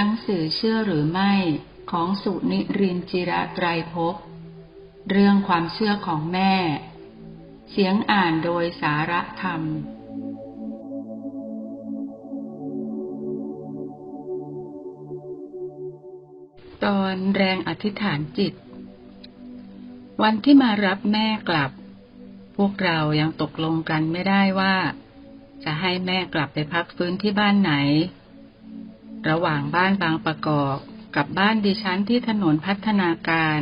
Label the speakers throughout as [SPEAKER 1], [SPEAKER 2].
[SPEAKER 1] หนังสือเชื่อหรือไม่ของสุนิรินจิระไตรภพเรื่องความเชื่อของแม่ เสียงอ่านโดยสาระธรรม ตอนแรงอธิษฐานจิต วันที่มารับแม่กลับ พวกเรายังตกลงกันไม่ได้ว่า จะให้แม่กลับไปพักฟื้นที่บ้านไหน ระหว่างบ้านบางประกอบกับบ้านดิฉันที่ถนนพัฒนาการ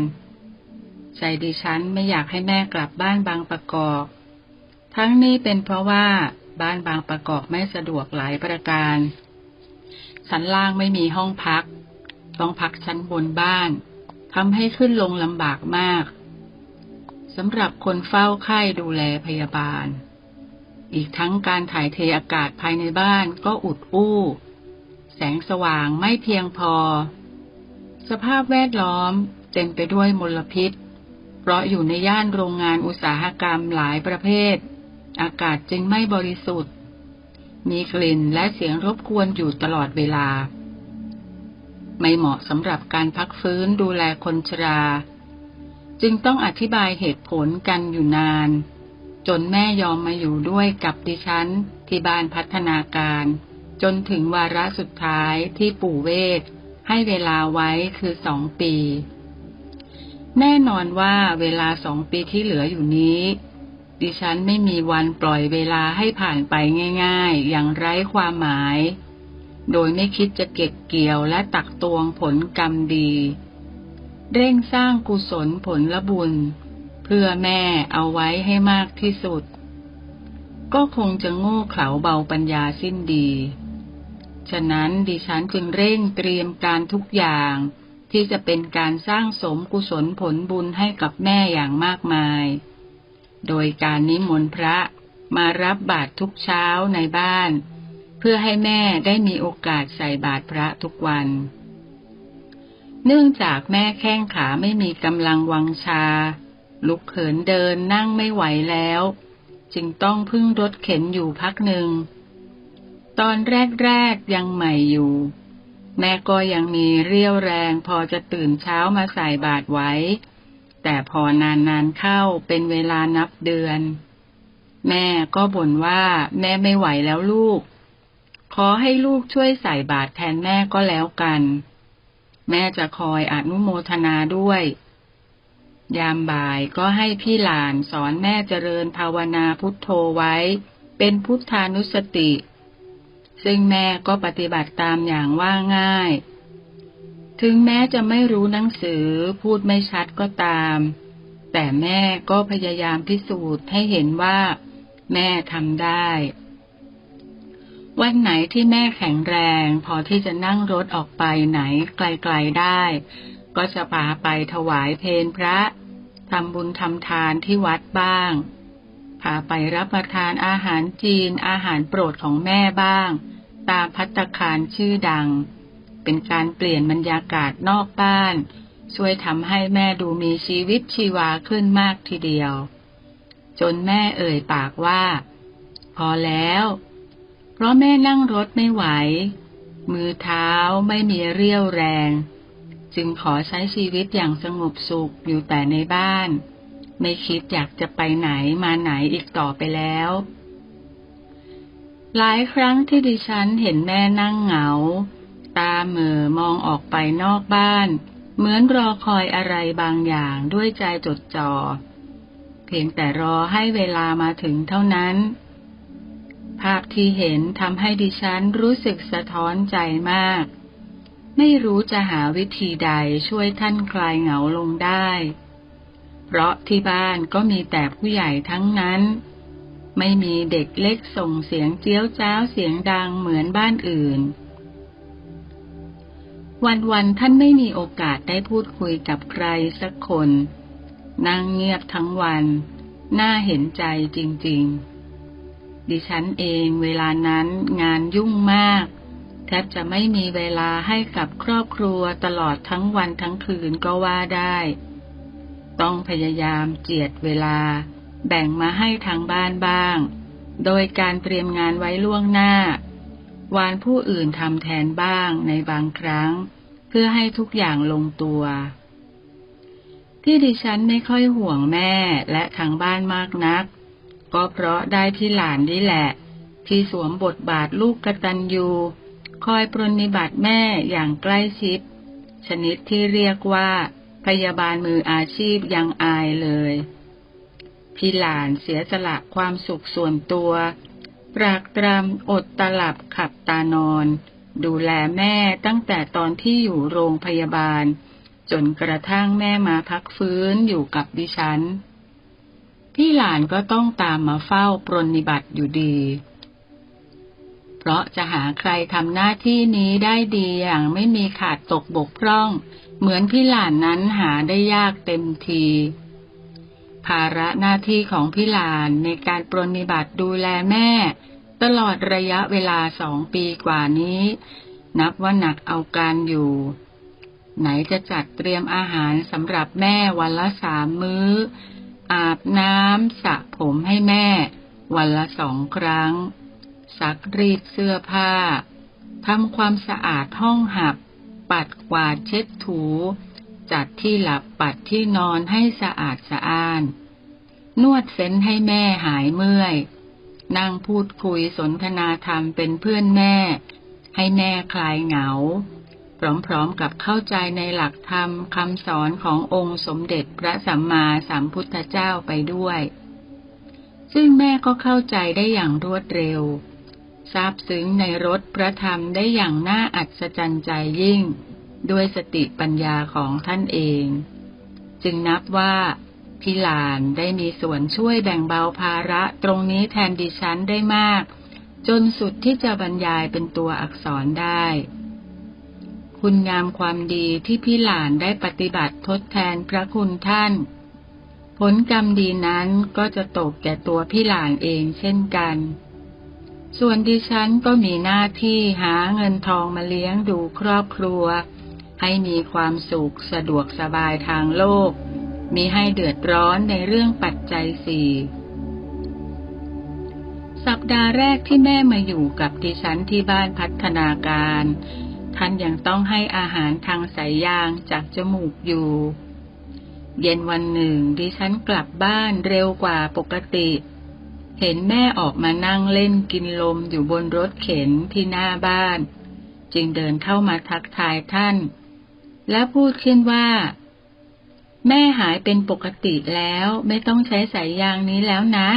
[SPEAKER 1] ใจดิฉันไม่อยากให้แม่กลับบ้านบางประกอบ ทั้งนี้เป็นเพราะว่าบ้านบางประกอบไม่สะดวกหลายประการ ชั้นล่างไม่มีห้องพัก ต้องพักชั้นบนบ้านทำให้ขึ้นลงลำบากมากสำหรับคนเฝ้าไข้ดูแลพยาบาล อีกทั้งการถ่ายเทอากาศภายในบ้านก็อุดอู้ แสงสว่างไม่เพียงพอ สภาพแวดล้อมเต็มไปด้วยมลพิษ เพราะอยู่ในย่านโรงงานอุตสาหกรรมหลายประเภท อากาศจึงไม่บริสุทธิ์ มีกลิ่นและเสียงรบกวนอยู่ตลอดเวลา ไม่เหมาะสำหรับการพักฟื้นดูแลคนชรา จึงต้องอธิบายเหตุผลกันอยู่นาน จนแม่ยอมมาอยู่ด้วยกับดิฉันที่บ้านพัฒนาการ จนถึงวาระสุดท้ายที่ปู่เวทให้เวลาไว้คือสองปี แน่นอนว่าเวลาสองปีที่เหลืออยู่นี้ ดิฉันไม่มีวันปล่อยเวลาให้ผ่านไปง่ายๆ อย่างไร้ความหมาย โดยไม่คิดจะเก็บเกี่ยวและตักตวงผลกรรมดี เร่งสร้างกุศลผลละบุญ เพื่อแม่เอาไว้ให้มากที่สุด ก็คงจะโง่เขลาเบาปัญญาสิ้นดี ฉะนั้นดิฉันจึงเร่งเตรียมการทุกอย่าง ที่จะเป็นการสร้างสมกุศลผลบุญให้กับแม่อย่างมากมาย โดยการนิมนต์พระมารับบาตรทุกเช้าในบ้าน เพื่อให้แม่ได้มีโอกาสใส่บาตรพระทุกวัน เนื่องจากแม่แข้งขาไม่มีกำลังวังชา ลุกเขินเดินนั่งไม่ไหวแล้ว จึงต้องพึ่งรถเข็นอยู่พักหนึ่ง ตอนแรกๆยังใหม่อยู่ แม่ก็ยังมีเรี่ยวแรงพอจะตื่นเช้ามาใส่บาตรไว้ แต่พอนานๆเข้าเป็นเวลานับเดือน แม่ก็บ่นว่าแม่ไม่ไหวแล้วลูก ขอให้ลูกช่วยใส่บาตรแทนแม่ก็แล้วกัน แม่จะคอยอนุโมทนาด้วย ยามบ่ายก็ให้พี่หลานสอนแม่เจริญภาวนาพุทโธไว้ เป็นพุทธานุสติ ซึ่งแม่ก็ปฏิบัติตามอย่างว่าง่าย ถึงแม้จะไม่รู้หนังสือพูดไม่ชัดก็ตาม แต่แม่ก็พยายามพิสูจน์ให้เห็นว่า แม่ทำได้ วันไหนที่แม่แข็งแรง พอที่จะนั่งรถออกไปไหนไกลๆได้ ก็จะพาไปถวายเพลพระทำบุญทำทานที่วัดบ้างาไปรับประทานอาหารจีนอาหารโปรดของแม่บ้าง ตามพัตตาคารชื่อดัง เป็นการเปลี่ยนบรรยากาศนอกบ้าน ช่วยทำให้แม่ดูมีชีวิตชีวาขึ้นมากทีเดียว จนแม่เอ่ยปากว่า พอแล้ว เพราะแม่นั่งรถไม่ไหว มือเท้าไม่มีเรี่ยวแรง จึงขอใช้ชีวิตอย่างสงบสุขอยู่แต่ในบ้าน ไม่คิดอยากจะไปไหนมาไหนอีกต่อไปแล้ว หลายครั้งที่ดิฉันเห็นแม่นั่งเหงา ตาเหม่อมองออกไปนอกบ้าน เหมือนรอคอยอะไรบางอย่างด้วยใจจดจ่อ เพียงแต่รอให้เวลามาถึงเท่านั้น ภาพที่เห็นทำให้ดิฉันรู้สึกสะท้อนใจมาก ไม่รู้จะหาวิธีใดช่วยท่านคลายเหงาลงได้ เพราะที่บ้านก็มีแต่ผู้ใหญ่ทั้งนั้น ไม่มีเด็กเล็กส่งเสียงเจี๊ยวจ้าวเสียงดังเหมือนบ้านอื่น วันๆท่านไม่มีโอกาสได้พูดคุยกับใครสักคน นั่งเงียบทั้งวัน น่าเห็นใจจริง ๆ ดิฉันเองเวลานั้นงานยุ่งมากแทบจะไม่มีเวลาให้กับครอบครัวตลอดทั้งวันทั้งคืนก็ว่าได้ ต้องพยายามเจียดเวลา แบ่งมาให้ทางบ้านบ้าง โดยการเตรียมงานไว้ล่วงหน้า วานผู้อื่นทำแทนบ้างในบางครั้ง เพื่อให้ทุกอย่างลงตัว ที่ดิฉันไม่ค่อยห่วงแม่และทางบ้านมากนัก ก็เพราะได้พี่หลานนี่แหละ ที่สวมบทบาทลูกกระตัญญูคอยปรนนิบัติแม่อย่างใกล้ชิด ชนิดที่เรียกว่า พยาบาลมืออาชีพยังอายเลยพี่หลานเสียสละความสุขส่วนตัวปรากตรำอดตลับขับตานอน ดูแลแม่ตั้งแต่ตอนที่อยู่โรงพยาบาล จนกระทั่งแม่มาพักฟื้นอยู่กับดิฉัน พี่หลานก็ต้องตามมาเฝ้าปรนนิบัติอยู่ดี เพราะจะหาใครทำหน้าที่นี้ได้ดีอย่างไม่มีขาดตกบกพร่อง เหมือนพี่หลานนั้นหาได้ยากเต็มที ภาระหน้าที่ของพี่หลานในการปรนิบัติดูแลแม่ ตลอดระยะเวลาสองปีกว่านี้ นับว่าหนักเอาการอยู่ ไหนจะจัดเตรียมอาหารสำหรับแม่วันละสามมื้อ อาบน้ำสระผมให้แม่ วันละสองครั้ง ซักรีดเสื้อผ้าทำความสะอาดห้องหับ ปัดกวาดเช็ดถู จัดที่หลับปัดที่นอนให้สะอาดสะอ้าน นวดเส้นให้แม่หายเมื่อย นั่งพูดคุยสนทนาธรรมเป็นเพื่อนแม่ ให้แม่คลายเหงา พร้อมๆกับเข้าใจในหลักธรรมคำสอนขององค์สมเด็จพระสัมมาสัมพุทธเจ้าไปด้วย ซึ่งแม่ก็เข้าใจได้อย่างรวดเร็ว ซาบซึ้งในรสพระธรรมได้อย่างน่าอัศจรรย์ใจยิ่ง ด้วยสติปัญญาของท่านเอง จึงนับว่าพี่ลานได้มีส่วนช่วยแบ่งเบาภาระตรงนี้แทนดิฉันได้มาก จนสุดที่จะบรรยายเป็นตัวอักษรได้ คุณงามความดีที่พี่หลานได้ปฏิบัติทดแทนพระคุณท่าน ผลกรรมดีนั้นก็จะตกแก่ตัวพี่หลานเองเช่นกัน ส่วนดิฉันก็มีหน้าที่หาเงินทองมาเลี้ยงดูครอบครัว ให้มีความสุขสะดวกสบายทางโลก มีให้เดือดร้อนในเรื่องปัจจัยสี่สัปดาห์แรกที่แม่มาอยู่กับดิฉันที่บ้านพัฒนาการ ท่านยังต้องให้อาหารทางสายยางจากจมูกอยู่ เย็นวันหนึ่งดิฉันกลับบ้านเร็วกว่าปกติเเห็นแม่ออกมานั่งเล่นกินลมอยู่บนรถเข็นที่หน้าบ้าน จึงเดินเข้ามาทักทายท่าน และพูดขึ้นว่า แม่หายเป็นปกติแล้วไม่ต้องใช้สายยางนี้แล้วนะ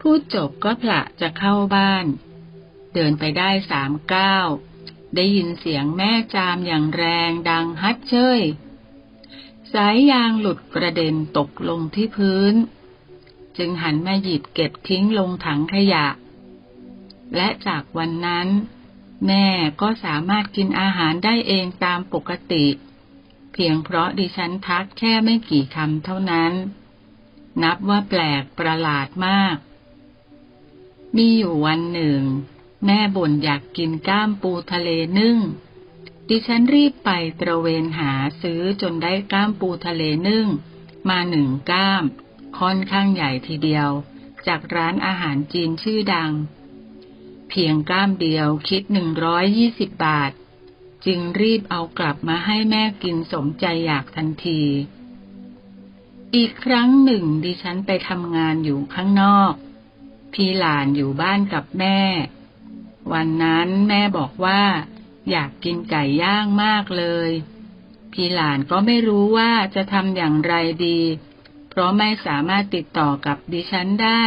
[SPEAKER 1] พูดจบก็ผละจะเข้าบ้าน เดินไปได้สามก้าวได้ยินเสียงแม่จามอย่างแรงดังฮัดเชยสายยางหลุดกระเด็นตกลงที่พื้น จึงหันมาหยิบเก็บทิ้งลงถังขยะ และจากวันนั้น แม่ก็สามารถกินอาหารได้เองตามปกติ เพียงเพราะดิฉันทักแค่ไม่กี่คำเท่านั้น นับว่าแปลกประหลาดมาก มีอยู่วันหนึ่ง แม่บ่นอยากกินก้ามปูทะเลนึ่งดิฉันรีบไปตระเวนหาซื้อจนได้ก้ามปูทะเลนึ่ง มาหนึ่งก้าม ค่อนข้างใหญ่ทีเดียว จากร้านอาหารจีนชื่อดัง เพียงก้ามเดียวคิดหนึ่งร้อยยี่สิบบาท จึงรีบเอากลับมาให้แม่กินสมใจอยากทันที อีกครั้งหนึ่งดิฉันไปทำงานอยู่ข้างนอก พี่หลานอยู่บ้านกับแม่ วันนั้นแม่บอกว่า อยากกินไก่ย่างมากเลยพี่หลานก็ไม่รู้ว่าจะทำอย่างไรดี เพราะไม่สามารถติดต่อกับดิฉันได้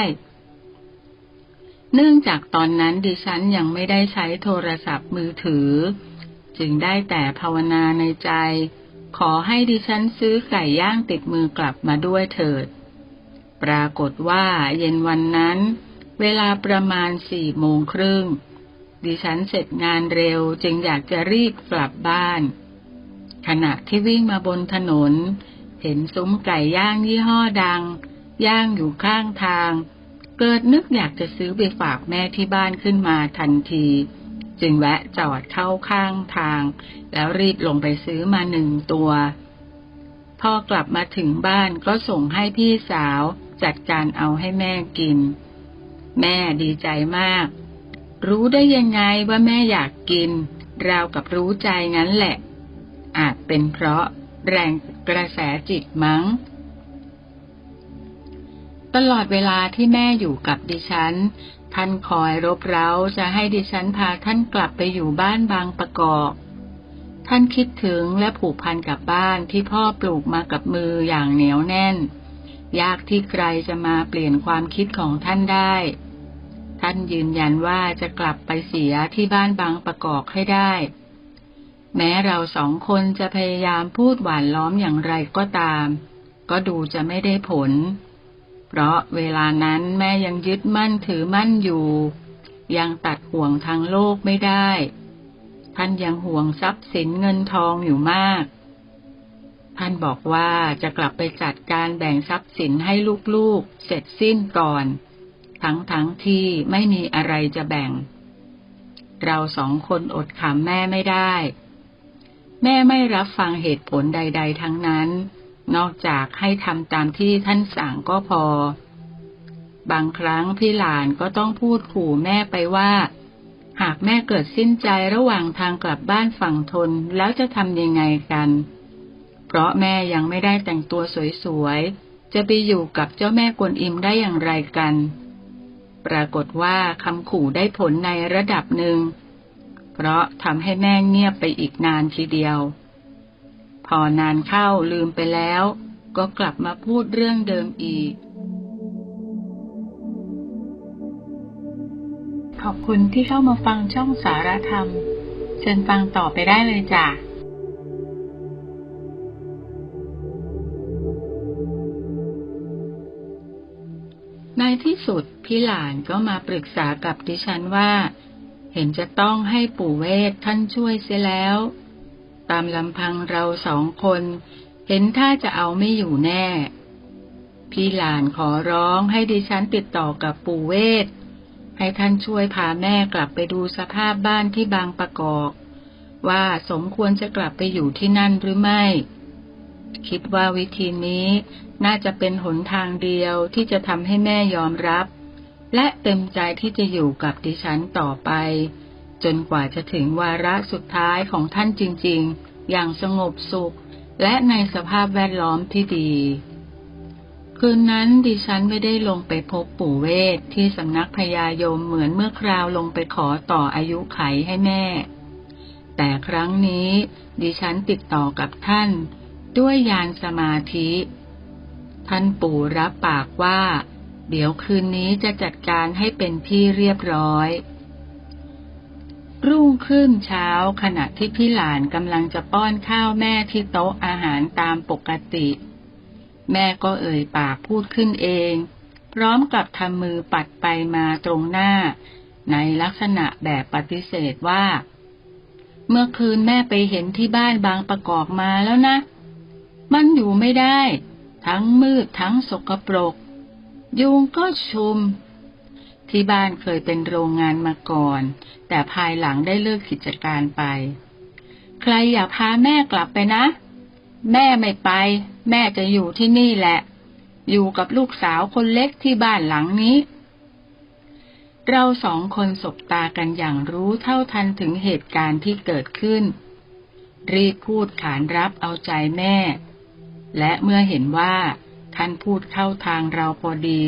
[SPEAKER 1] เนื่องจากตอนนั้นดิฉันยังไม่ได้ใช้โทรศัพท์มือถือ จึงได้แต่ภาวนาในใจ ขอให้ดิฉันซื้อไก่ย่างติดมือกลับมาด้วยเถิด ปรากฏว่าเย็นวันนั้น เวลาประมาณสี่โมงครึ่งดิฉันเสร็จงานเร็วจึงอยากจะรีบกลับบ้าน ขณะที่วิ่งมาบนถนน เห็นซุ้มไก่ย่างยี่ห้อดัง ย่างอยู่ข้างทาง เกิดนึกอยากจะซื้อไปฝากแม่ที่บ้านขึ้นมาทันที จึงแวะจอดเข้าข้างทาง แล้วรีบลงไปซื้อมาหนึ่งตัว พอกลับมาถึงบ้านก็ส่งให้พี่สาวจัดการเอาให้แม่กิน แม่ดีใจมาก รู้ได้ยังไงว่าแม่อยากกิน ราวกับรู้ใจงั้นแหละ อาจเป็นเพราะ แรงกระแสจิตมั้ง ตลอดเวลาที่แม่อยู่กับดิฉัน ท่านคอยรบเร้าจะให้ดิฉันพาท่านกลับไปอยู่บ้านบางประกอบ ท่านคิดถึงและผูกพันกับบ้านที่พ่อปลูกมากับมืออย่างเหนียวแน่น ยากที่ใครจะมาเปลี่ยนความคิดของท่านได้ ท่านยืนยันว่าจะกลับไปเสียที่บ้านบางประกอบให้ได้ แม้เราสองคนจะพยายามพูดหวานล้อมอย่างไรก็ตาม ก็ดูจะไม่ได้ผล เพราะเวลานั้นแม่ยังยึดมั่นถือมั่นอยู่ ยังตัดห่วงทางโลกไม่ได้ ท่านยังห่วงทรัพย์สินเงินทองอยู่มาก ท่านบอกว่าจะกลับไปจัดการแบ่งทรัพย์สินให้ลูกๆ เสร็จสิ้นก่อน ทั้งทั้งที่ไม่มีอะไรจะแบ่ง เราสองคนอดขำแม่ไม่ได้ แม่ไม่รับฟังเหตุผลใด ๆ ทั้งนั้น นอกจากให้ทำตามที่ท่านสั่งก็พอ บางครั้งพี่หลานก็ต้องพูดขู่แม่ไปว่า หากแม่เกิดสิ้นใจระหว่างทางกลับบ้านฝั่งทนแล้วจะทำยังไงกัน เพราะแม่ยังไม่ได้แต่งตัวสวยๆ จะไปอยู่กับเจ้าแม่กวนอิมได้อย่างไรกัน ปรากฏว่าคำขู่ได้ผลในระดับหนึ่ง เพราะทำให้แม่เงียบไปอีกนานทีเดียว พอนานเข้าลืมไปแล้ว ก็กลับมาพูดเรื่องเดิมอีก ขอบคุณที่เข้ามาฟังช่องสารธรรม เชิญฟังต่อไปได้เลยจ้ะในที่สุดพี่หลานก็มาปรึกษากับดิฉันว่า เห็นจะต้องให้ปู่เวทท่านช่วยเสียแล้ว ตามลำพังเราสองคน เห็นท่าจะเอาไม่อยู่แน่ พี่หลานขอร้องให้ดิฉันติดต่อกับปู่เวท ให้ท่านช่วยพาแม่กลับไปดูสภาพบ้านที่บางประกอบว่าสมควรจะกลับไปอยู่ที่นั่นหรือไม่ คิดว่าวิธีนี้น่าจะเป็นหนทางเดียวที่จะทำให้แม่ยอมรับ และเต็มใจที่จะอยู่กับดิฉันต่อไป จนกว่าจะถึงวาระสุดท้ายของท่านจริง ๆ อย่างสงบสุข และในสภาพแวดล้อมที่ดี คืนนั้นดิฉันไม่ได้ลงไปพบปู่เวทที่สำนักพญายมเหมือนเมื่อคราวลงไปขอต่ออายุไขให้แม่ แต่ครั้งนี้ดิฉันติดต่อกับท่าน ด้วยยานสมาธิ ท่านปู่รับปากว่า เดี๋ยวคืนนี้จะจัดการให้เป็นที่เรียบร้อย รุ่งขึ้นเช้าขณะที่พี่หลานกำลังจะป้อนข้าวแม่ที่โต๊ะอาหารตามปกติ แม่ก็เอ่ยปากพูดขึ้นเอง พร้อมกับทำมือปัดไปมาตรงหน้า ในลักษณะแบบปฏิเสธว่า เมื่อคืนแม่ไปเห็นที่บ้านบางประกอบมาแล้วนะ มันอยู่ไม่ได้ ทั้งมืดทั้งสกปรก ยุงก็ชุม ที่บ้านเคยเป็นโรงงานมาก่อน แต่ภายหลังได้เลิกกิจการไป ใครอยากพาแม่กลับไปนะ แม่ไม่ไป แม่จะอยู่ที่นี่แหละ อยู่กับลูกสาวคนเล็กที่บ้านหลังนี้ เราสองคนสบตากันอย่างรู้เท่าทันถึงเหตุการณ์ที่เกิดขึ้น รีบพูดขานรับเอาใจแม่ และเมื่อเห็นว่า ท่านพูดเข้าทางเราพอดี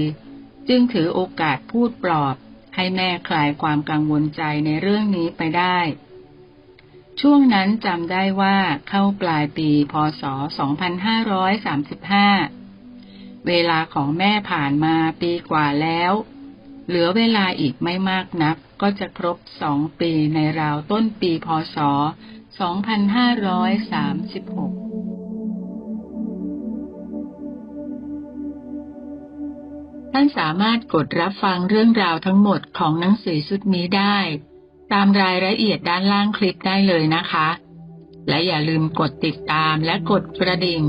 [SPEAKER 1] จึงถือโอกาสพูดปลอบ ให้แม่คลายความกังวลใจในเรื่องนี้ไปได้ ช่วงนั้นจำได้ว่าเข้าปลายปีพศ 2535 เวลาของแม่ผ่านมาปีกว่าแล้ว เหลือเวลาอีกไม่มากนักก็จะครบสองปีในราวต้นปีพศ 2536 ท่านสามารถกดรับฟังเรื่องราวทั้งหมดของหนังสือชุดนี้ได้ ตามรายละเอียดด้านล่างคลิปได้เลยนะคะ และอย่าลืมกดติดตามและกดกระดิ่ง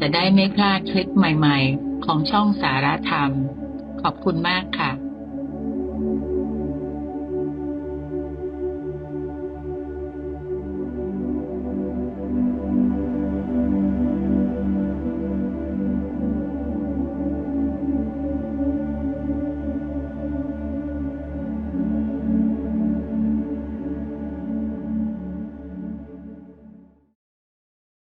[SPEAKER 1] จะได้ไม่พลาดคลิปใหม่ ๆ ของช่องสารธรรม ขอบคุณมากค่ะ